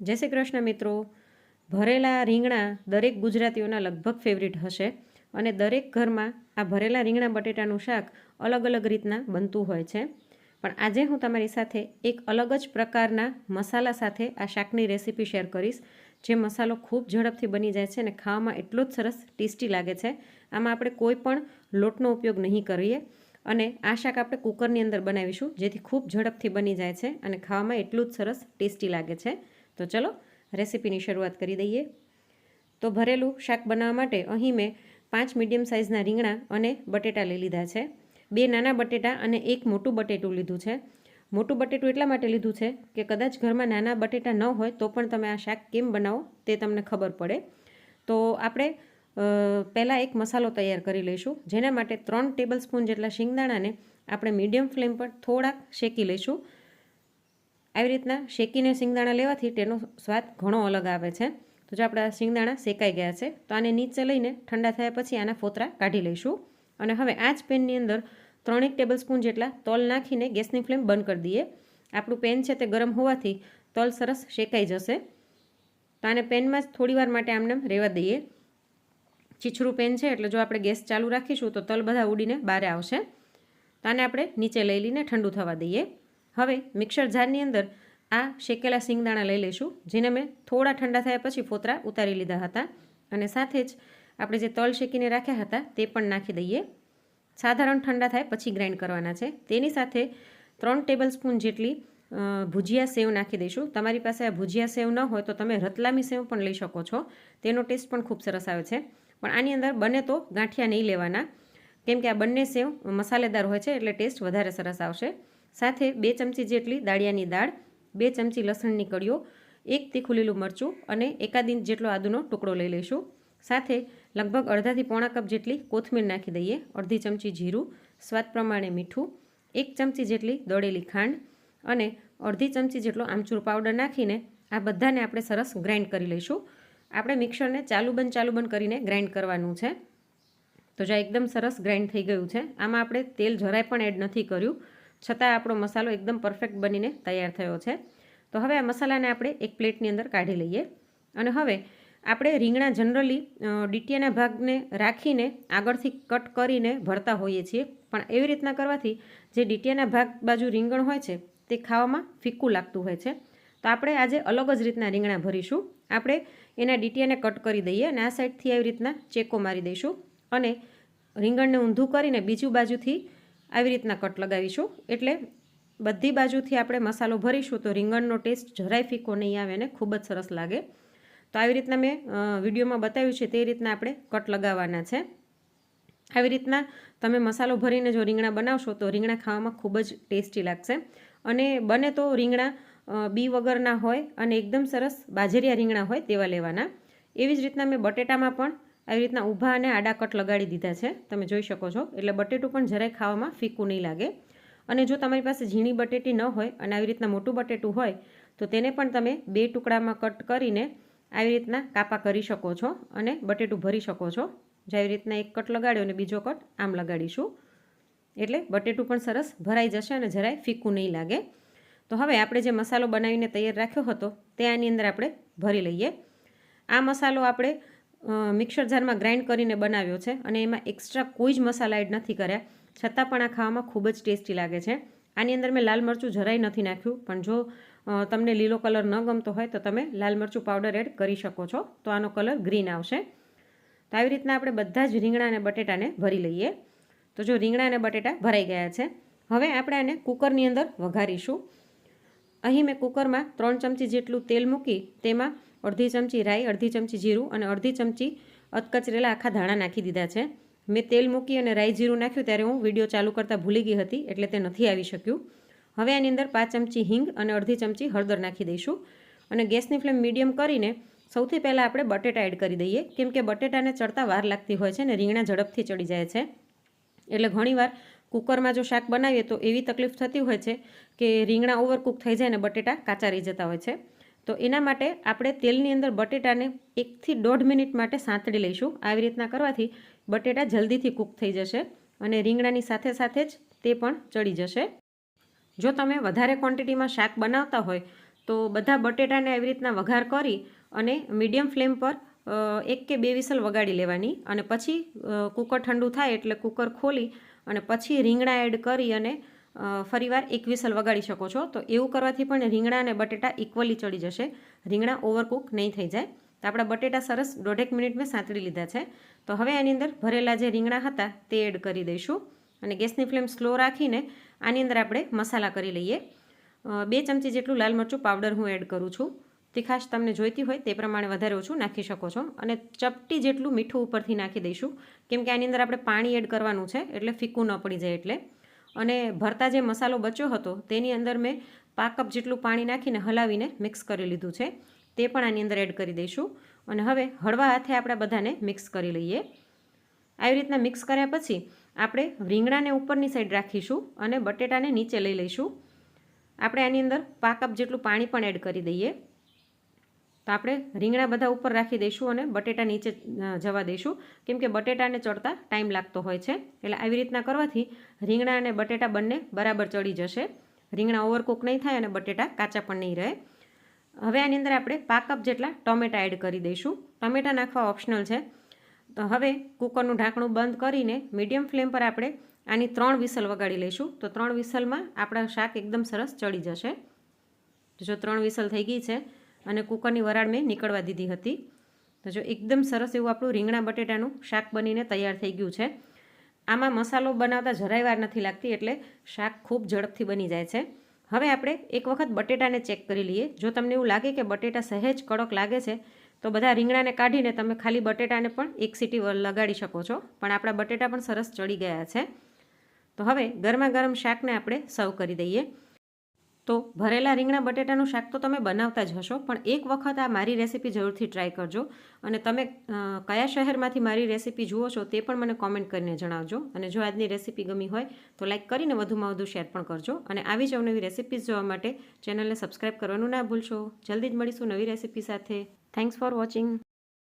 જય શ્રી કૃષ્ણ મિત્રો. ભરેલા રીંગણા દરેક ગુજરાતીઓના લગભગ ફેવરિટ હશે અને દરેક ઘરમાં આ ભરેલા રીંગણા બટેટાનું શાક અલગ અલગ રીતના બનતું હોય છે. પણ આજે હું તમારી સાથે એક અલગ જ પ્રકારના મસાલા સાથે આ શાકની રેસીપી શેર કરીશ, જે મસાલો ખૂબ ઝડપથી બની જાય છે અને ખાવામાં એટલો જ સરસ ટેસ્ટી લાગે છે. આમાં આપણે કોઈ પણ લોટનો ઉપયોગ નહીં કરીએ અને આ શાક આપણે કુકરની અંદર બનાવીશું, જેથી ખૂબ ઝડપથી બની જાય છે અને ખાવામાં એટલું જ સરસ ટેસ્ટી લાગે છે. તો ચલો રેસીપીની શરૂઆત કરી દઈએ. તો ભરેલું શાક બનાવવા માટે અહીં મેં પાંચ મીડિયમ સાઇઝના રીંગણા અને બટેટા લઈ લીધા છે. બે નાના બટેટા અને એક મોટું બટેટું લીધું છે. મોટું બટેટું એટલા માટે લીધું છે કે કદાચ ઘરમાં નાના બટેટા ન હોય તો પણ તમે આ શાક કેમ બનાવો તે તમને ખબર પડે. તો આપણે પહેલાં એક મસાલો તૈયાર કરી લઈશું, જેના માટે ત્રણ ટેબલ સ્પૂન જેટલા શિંગદાણાને આપણે મીડિયમ ફ્લેમ પર થોડાક શેકી લઈશું. આવી રીતના શેકીને શિંગદાણા લેવાથી તેનો સ્વાદ ઘણો અલગ આવે છે. તો જો આપણા શિંગદાણા શેકાઈ ગયા છે, તો આને નીચે લઈને ઠંડા થયા પછી આના ફોતરા કાઢી લઈશું. અને હવે આ જ પેનની અંદર ત્રણેક ટેબલ સ્પૂન જેટલા તલ નાખીને ગેસની ફ્લેમ બંધ કરી દઈએ. આપણું પેન છે તે ગરમ હોવાથી તલ સરસ શેકાઈ જશે. તો આને પેનમાં જ થોડી વાર માટે આમને રહેવા દઈએ. છીછરું પેન છે, એટલે જો આપણે ગેસ ચાલુ રાખીશું તો તલ બધા ઉડીને બહાર આવશે. તો આને આપણે નીચે લઈ લઈને ઠંડુ થવા દઈએ. હવે મિક્સર જારની અંદર આ શેકેલા સિંગદાણા લઈ લઈશું, જેને મેં થોડા ઠંડા થયા પછી ફોતરા ઉતારી લીધા હતા. અને સાથે જ આપણે જે તલ શેકીને રાખ્યા હતા તે પણ નાખી દઈએ. સાધારણ ઠંડા થાય પછી ગ્રાઇન્ડ કરવાના છે. તેની સાથે ત્રણ ટેબલ સ્પૂન જેટલી ભુજિયા સેવ નાખી દઈશું. તમારી પાસે આ ભુજિયા સેવ ન હોય તો તમે રતલામી સેવ પણ લઈ શકો છો. તેનો ટેસ્ટ પણ ખૂબ સરસ આવે છે. પણ આની અંદર બને તો ગાંઠિયા નહીં લેવાના. કેમ કે આ બંને સેવ મસાલેદાર હોય છે એટલે ટેસ્ટ વધારે સરસ આવશે. સાથે બે ચમચી જેટલી દાળિયાની દાળ, બે ચમચી લસણની કળીઓ, એક તીખું લીલું મરચું અને એકાદ જેટલો આદુનો ટુકડો લઈ લઈશું. સાથે લગભગ અડધાથી પોણા કપ જેટલી કોથમીર નાખી દઈએ, અડધી ચમચી જીરું, સ્વાદ પ્રમાણે મીઠું, એક ચમચી જેટલી દળેલી ખાંડ અને અડધી ચમચી જેટલો આમચૂર પાવડર નાખીને આ બધાને આપણે સરસ ગ્રાઇન્ડ કરી લઈશું. આપણે મિક્સરને ચાલુ બંધ ચાલુ બંધ કરીને ગ્રાઇન્ડ કરવાનું છે. તો જ્યાં એકદમ સરસ ગ્રાઇન્ડ થઈ ગયું છે, આમાં આપણે તેલ જરાય પણ એડ નથી કર્યું. છતાં આપણો મસાલો એકદમ પરફેક્ટ બનીને તૈયાર થયો છે. તો હવે આ મસાલાને આપણે એક પ્લેટની અંદર કાઢી લઈએ. અને હવે આપણે રીંગણા જનરલી ડીટીયાના ભાગને રાખીને આગળથી કટ કરીને ભરતા હોઈએ છીએ. પણ એવી રીતના કરવાથી જે ડીટીયાના ભાગ બાજુ રીંગણ હોય છે, તે ખાવામાં ફીક્કું લાગતું હોય છે. તો આપણે આજે અલગ જ રીતના રીંગણા ભરીશું. આપણે એના ડીટીયાને કટ કરી દઈએ અને આ સાઈડથી આવી રીતના ચેકો મારી દઈશું. અને રીંગણને ઊંધું કરીને બીજું બાજુથી આવી રીતના કટ લગાવીશું. એટલે બધી બાજુથી આપણે મસાલો ભરીશું તો રીંગણનો ટેસ્ટ જરાય ફીકો નહીં આવે અને ખૂબ જ સરસ લાગે. તો આવી રીતના મેં વિડીયોમાં બતાવ્યું છે તે રીતના આપણે કટ લગાવવાના છે. આવી રીતના તમે મસાલો ભરીને જો રીંગણા બનાવશો તો રીંગણા ખાવામાં ખૂબ જ ટેસ્ટી લાગશે. અને બને તો રીંગણા બી વગરના હોય અને એકદમ સરસ બાજરિયા રીંગણા હોય તેવા લેવાના. એવી જ રીતના મેં બટેટામાં પણ આવી રીતના ઊભા અને આડા કટ લગાડી દીધા છે. તમે જોઈ શકો છો. એટલે બટેટું પણ જરાય ખાવામાં ફીકું નહીં લાગે. અને જો તમારી પાસે ઝીણી બટેટી ન હોય અને આવી રીતના મોટું બટેટું હોય, તો તેને પણ તમે બે ટુકડામાં કટ કરીને આવી રીતના કાપા કરી શકો છો અને બટેટું ભરી શકો છો. જે આવી રીતના એક કટ લગાડ્યો અને બીજો કટ આમ લગાડીશું. એટલે બટેટું પણ સરસ ભરાઈ જશે અને જરાય ફીકું નહીં લાગે. તો હવે આપણે જે મસાલો બનાવીને તૈયાર રાખ્યો હતો, તે આની અંદર આપણે ભરી લઈએ. આ મસાલો આપણે મિક્સર જારમાં ગ્રાઇન્ડ કરીને બનાવ્યો છે અને એમાં એક્સ્ટ્રા કોઈ જ મસાલા એડ નથી કર્યા. છતાં પણ આ ખાવામાં ખૂબ જ ટેસ્ટી લાગે છે. આની અંદર મેં લાલ મરચું જરાય નથી નાખ્યું, પણ જો તમને લીલો કલર ન ગમતો હોય તો તમે લાલ મરચું પાવડર એડ કરી શકો છો. તો આનો કલર ગ્રીન આવશે. તો આવી રીતના આપણે બધા જ રીંગણા અને બટેટાને ભરી લઈએ. તો જો રીંગણા અને બટેટા ભરાઈ ગયા છે, હવે આપણે આને કુકરની અંદર વઘારીશું. અહીં મેં કુકરમાં ત્રણ ચમચી જેટલું તેલ મૂકી, તેમાં અડધી ચમચી રાઈ, અડધી ચમચી જીરું અને અડધી ચમચી અતકચરેલા આખા ધાણા નાખી દીધા છે. મેં તેલ મૂકી અને રાઈ જીરું નાખ્યું ત્યારે હું વીડિયો ચાલુ કરતાં ભૂલી ગઈ હતી એટલે તે નથી આવી શક્યું. હવે આની અંદર પાંચ ચમચી હિંગ અને અડધી ચમચી હળદર નાખી દઈશું અને ગેસની ફ્લેમ મીડિયમ કરીને સૌથી પહેલાં આપણે બટેટા એડ કરી દઈએ. કેમ કે બટેટાને ચડતા વાર લાગતી હોય છે અને રીંગણા ઝડપથી ચડી જાય છે. એટલે ઘણીવાર કુકરમાં જો શાક બનાવીએ તો એવી તકલીફ થતી હોય છે કે રીંગણા ઓવરકુક થઈ જાય અને બટેટા કાચા રહી જતા હોય છે. તો એના માટે આપણે તેલની અંદર બટેટાને એકથી દોઢ મિનિટ માટે સાંતળી લઈશું. આવી રીતના કરવાથી બટેટા જલ્દીથી કૂક થઈ જશે અને રીંગણાની સાથે સાથે જ તે પણ ચડી જશે. જો તમે વધારે ક્વોન્ટિટીમાં શાક બનાવતા હોય તો બધા બટેટાને આવી રીતના વઘાર કરી અને મીડિયમ ફ્લેમ પર એક કે બે વિસલ વગાડી લેવાની અને પછી કુકર ઠંડુ થાય એટલે કુકર ખોલી અને પછી રીંગણા એડ કરી અને ફરીવાર એક વિસલ વગાડી શકો છો. તો એવું કરવાથી પણ રીંગણા અને બટેટા ઇક્વલી ચડી જશે. રીંગણા ઓવરકુક નહીં થઈ જાય. તો આપણા બટેટા સરસ દોઢેક મિનિટ મેં સાંતળી લીધા છે. તો હવે આની અંદર ભરેલા જે રીંગણા હતા તે એડ કરી દઈશું. અને ગેસની ફ્લેમ સ્લો રાખીને આની અંદર આપણે મસાલા કરી લઈએ. બે ચમચી જેટલું લાલ મરચું પાવડર હું એડ કરું છું. તીખાશ તમને જોઈતી હોય તે પ્રમાણે વધારે ઓછું નાખી શકો છો. અને ચપટી જેટલું મીઠું ઉપરથી નાખી દઈશું. કેમ કે આની અંદર આપણે પાણી એડ કરવાનું છે એટલે ફીકું ન પડી જાય એટલે. અને ભરતા જે મસાલો બચ્યો હતો, તેની અંદર મેં પાક કપ જેટલું પાણી નાખીને હલાવીને મિક્સ કરી લીધું છે. તે પણ આની અંદર એડ કરી દઈશું. અને હવે હળવા હાથે આપણે બધાને મિક્સ કરી લઈએ. આવી રીતના મિક્સ કર્યા પછી આપણે રીંગણાને ઉપરની સાઈડ રાખીશું અને બટેટાને નીચે લઈ લઈશું. આપણે આની અંદર પાક કપ જેટલું પાણી પણ એડ કરી દઈએ. તો આપણે રીંગણા બધા ઉપર રાખી દઈશું અને બટેટા નીચે જવા દઈશું. કેમ કે બટેટાને ચડતા ટાઈમ લાગતો હોય છે. એટલે આવી રીતના કરવાથી રીંગણા અને બટેટા બંને બરાબર ચડી જશે. રીંગણા ઓવરકુક નહીં થાય અને બટેટા કાચા પણ નહીં રહે. હવે આની અંદર આપણે પાક કપ જેટલા ટોમેટા એડ કરી દઈશું. ટમેટા નાખવા ઓપ્શનલ છે. તો હવે કુકરનું ઢાંકણું બંધ કરીને મીડિયમ ફ્લેમ પર આપણે આની ત્રણ વિસલ વગાડી લઈશું. તો ત્રણ વિસલમાં આપણા શાક એકદમ સરસ ચડી જશે. જો ત્રણ વિસલ થઈ ગઈ છે અને કુકરની વરાળ મેં નીકળવા દીધી હતી. તો જો એકદમ સરસ એવું આપણું રીંગણા બટેટાનું શાક બનીને તૈયાર થઈ ગયું છે. આમાં મસાલો બનાવતા જરાય વાર નથી લાગતી એટલે શાક ખૂબ ઝડપથી બની જાય છે. હવે આપણે એક વખત બટેટાને ચેક કરી લઈએ. જો તમને એવું લાગે કે બટેટા સહેજ કડક લાગે છે, તો બધા રીંગણાને કાઢીને તમે ખાલી બટેટાને પણ એક સીટી લગાડી શકો છો. પણ આપણા બટેટા પણ સરસ ચડી ગયા છે. તો હવે ગરમા ગરમ શાકને આપણે સર્વ કરી દઈએ. તો ભરેલા રીંગણા બટેટાનું શાક તો તમે બનાવતા જ હશો, પણ એક વખત આ મારી રેસીપી જરૂરથી ટ્રાય કરજો અને તમે કયા શહેરમાંથી મારી રેસીપી જુઓ છો તે પણ મને કોમેન્ટ કરીને જણાવજો અને જો આજની રેસીપી ગમી હોય તો લાઇક કરીને વધુમાં વધુ શેર પણ કરજો અને આવી જ અવનવી રેસીપીઝ જોવા માટે ચેનલને સબસ્ક્રાઇબ કરવાનું ના ભૂલશો. જલ્દી જ મળીશું નવી રેસીપી સાથે. Thanks for watching